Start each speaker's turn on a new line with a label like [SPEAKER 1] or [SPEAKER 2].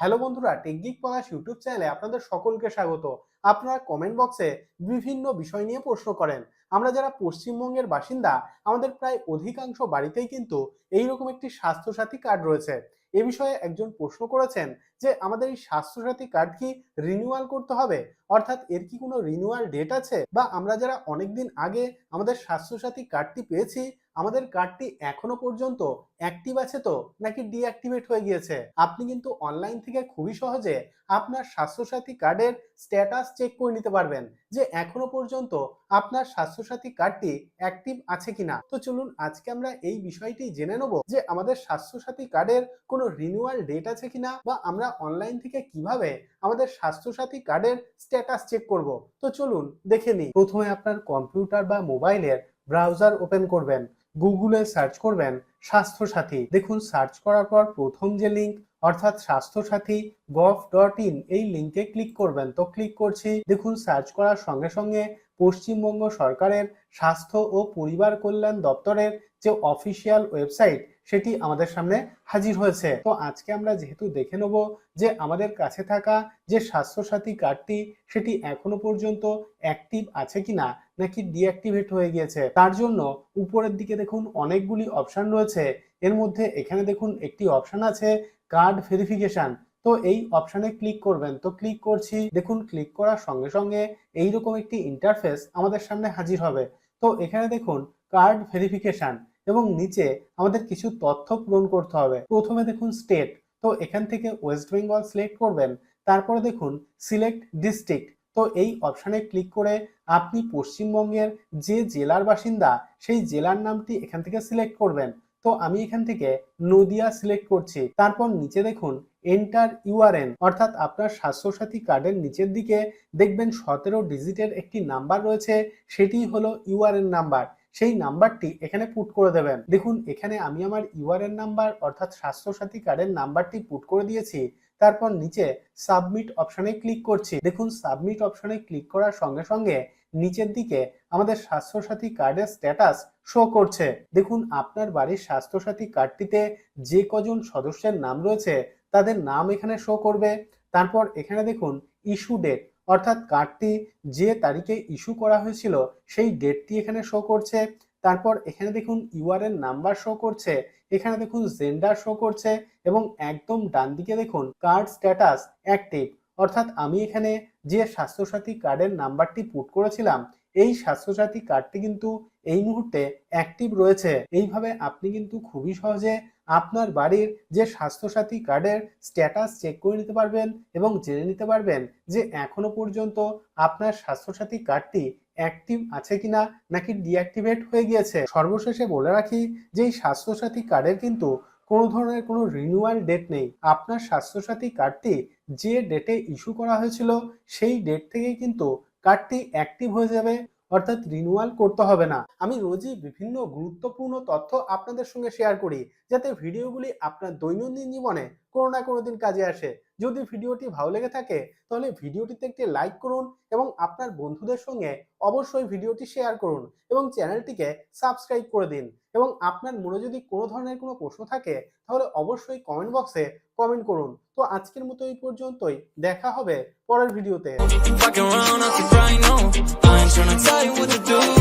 [SPEAKER 1] Hello বন্ধুরা টেকগিক পলাশ YouTube চ্যানেলে আপনাদের সকলকে স্বাগত। আপনারা কমেন্ট বক্সে বিভিন্ন বিষয় নিয়ে প্রশ্ন করেন। আমরা যারা পশ্চিমবঙ্গের বাসিন্দা, আমাদের প্রায় অধিকাংশ বাড়িতেই কিন্তু এইরকম একটি স্বাস্থ্যসাথী কার্ড রয়েছে। এ বিষয়ে একজন প্রশ্ন করেছেন যে, আমাদের এই স্বাস্থ্যসাথী কার্ড কি রিনিউয়াল করতে হবে? অর্থাৎ এর কি কোনো রিনিউয়াল ডেট আছে? বা আমরা যারা অনেকদিন আগে আমাদের স্বাস্থ্যসাথী কার্ডটি পেয়েছি আমাদের কার্ডটি এখনও পর্যন্ত অ্যাক্টিভ আছে তো? নাকি ডিঅ্যাক্টিভেট হয়ে গিয়েছে? আপনি কিন্তু অনলাইন থেকে খুবই সহজে আপনার স্বাস্থ্যসাথী কার্ডের স্ট্যাটাস চেক করে নিতে পারবেন যে এখনও পর্যন্ত আপনার স্বাস্থ্যসাথী কার্ডটি অ্যাক্টিভ আছে কিনা। তো চলুন আজকে আমরা এই বিষয়টি জেনে নেব যে আমাদের স্বাস্থ্যসাথী কার্ডের কোনো রিনিউয়াল ডেট আছে কিনা বা আমরা অনলাইন থেকে কীভাবে আমাদের স্বাস্থ্যসাথী কার্ডের স্ট্যাটাস চেক করব। তো চলুন দেখে নিই। প্রথমে আপনার কম্পিউটার বা মোবাইলের ব্রাউজার ওপেন করবেন। গুগলে সার্চ করবেন স্বাস্থ্যসাথী। দেখুন সার্চ করার পর প্রথম যে লিঙ্ক অর্থাৎ স্বাস্থ্যসাথী গভ ডট ইন এই লিঙ্কে ক্লিক করবেন। তো ক্লিক করছি, দেখুন সার্চ করার সঙ্গে সঙ্গে পশ্চিমবঙ্গ সরকারের স্বাস্থ্য ও পরিবার কল্যাণ দপ্তরের যে অফিসিয়াল ওয়েবসাইট সেটি আমাদের সামনে হাজির হয়েছে। তো আজকে আমরা যেহেতু দেখে নেব যে আমাদের কাছে থাকা যে স্বাস্থ্যসাথী কার্ডটি, সেটি এখনও পর্যন্ত অ্যাক্টিভ আছে কিনা, নাকি ডিঅ্যাক্টিভেট হয়ে গিয়েছে, তার জন্য উপরের দিকে দেখুন অনেকগুলি অপশন রয়েছে। এর মধ্যে এখানে দেখুন একটি অপশন আছে কার্ড ভেরিফিকেশন। তো এই অপশানে ক্লিক করবেন। তো ক্লিক করছি, দেখুন ক্লিক করার সঙ্গে সঙ্গে এইরকম একটি ইন্টারফেস আমাদের সামনে হাজির হবে। তো এখানে দেখুন কার্ড ভেরিফিকেশন এবং নিচে আমাদের কিছু তথ্য পূরণ করতে হবে। প্রথমে দেখুন স্টেট, তো এখান থেকে ওয়েস্ট বেঙ্গল সিলেক্ট করবেন, তারপরে দেখুন সিলেক্ট ডিস্ট্রিক্ট, তো এই অপশানে ক্লিক করে আপনি পশ্চিমবঙ্গের যে জেলার বাসিন্দা, সেই জেলার নামটি এখান থেকে সিলেক্ট করবেন। তো আমি এখান থেকে নদিয়া সিলেক্ট করছি, তারপর নিচে দেখুন এন্টার ইউআরএন, অর্থাৎ আপনার স্বাস্থ্যসাথী কার্ডের নিচের দিকে দেখবেন সতেরো ডিজিটের একটি নাম্বার রয়েছে সেটি হলো ইউআরএন নাম্বার। সেই নাম্বারটি এখানে পুট করে দেবেন। দেখুন, এখানে আমি আমার ইউআরএন নাম্বার অর্থাৎ স্বাস্থ্যসাথী কার্ডের নাম্বারটি পুট করে দিয়েছি। তারপর নিচে সাবমিট অপশনে ক্লিক করছি। দেখুন সাবমিট অপশনে ক্লিক করার সঙ্গে সঙ্গে নিচের দিকে আমাদের স্বাস্থ্যসাথী কার্ডের স্ট্যাটাস শো করছে। দেখুন, আপনার বাড়ির স্বাস্থ্যসাথী কার্ডটিতে যে কজন সদস্যের নাম রয়েছে, তাদের নাম এখানে শো করবে। তারপর এখানে দেখুন ইস্যু ডেট অর্থাৎ কার্ডটি যে তারিখে ইস্যু করা হয়েছিল, সেই ডেটটি এখানে শো করছে। তারপর এখানে দেখুন ইউআরএন নাম্বার শো করছে, এখানে দেখুন জেন্ডার শো করছে এবং একদম ডান দিকে দেখুন কার্ড স্ট্যাটাস অ্যাক্টিভ অর্থাৎ আমি এখানে যে স্বাস্থ্যসাথী কার্ডের নাম্বারটি পুট করেছিলাম, এই স্বাস্থ্যসাথী কার্ডটি কিন্তু এই মুহূর্তে অ্যাক্টিভ রয়েছে। এইভাবে আপনি কিন্তু খুবই সহজে আপনার বাড়ির যে স্বাস্থ্যসাথী কার্ডের স্ট্যাটাস চেক করে নিতে পারবেন এবং জেনে নিতে পারবেন যে এখনও পর্যন্ত আপনার স্বাস্থ্যসাথী কার্ডটি অ্যাক্টিভ আছে কিনা নাকি ডিঅ্যাক্টিভেট হয়ে গিয়েছে। সর্বশেষে বলে রাখি যে এই স্বাস্থ্যসাথী কার্ডের কিন্তু কোনো ধরনের কোনো রিনিউয়াল ডেট নেই। আপনার স্বাস্থ্যসাথী কার্ডটি যে ডেটে ইস্যু করা হয়েছিল, সেই ডেট থেকেই কিন্তু কার্ডটি অ্যাক্টিভ হয়ে যাবে। অর্থাৎ রিনুয়াল করতে হবে না। আমি রোজই বিভিন্ন গুরুত্বপূর্ণ তথ্য আপনাদের সঙ্গে শেয়ার করি, যাতে ভিডিওগুলি আপনার দৈনন্দিন জীবনে কোনো না কোনো দিন কাজে আসে। যদি ভিডিওটি ভালো লেগে থাকে, তাহলে ভিডিওটিতে একটি লাইক করুন এবং আপনার বন্ধুদের সঙ্গে অবশ্যই ভিডিওটি শেয়ার করুন এবং চ্যানেলটিকে সাবস্ক্রাইব করে দিন। এবং আপনার মনে যদি কোনো ধরনের কোনো প্রশ্ন থাকে, তাহলে অবশ্যই কমেন্ট বক্সে কমেন্ট করুন। তো আজকের মতো এই পর্যন্তই। দেখা হবে পরের ভিডিওতে।
[SPEAKER 2] trying to tell you what to do.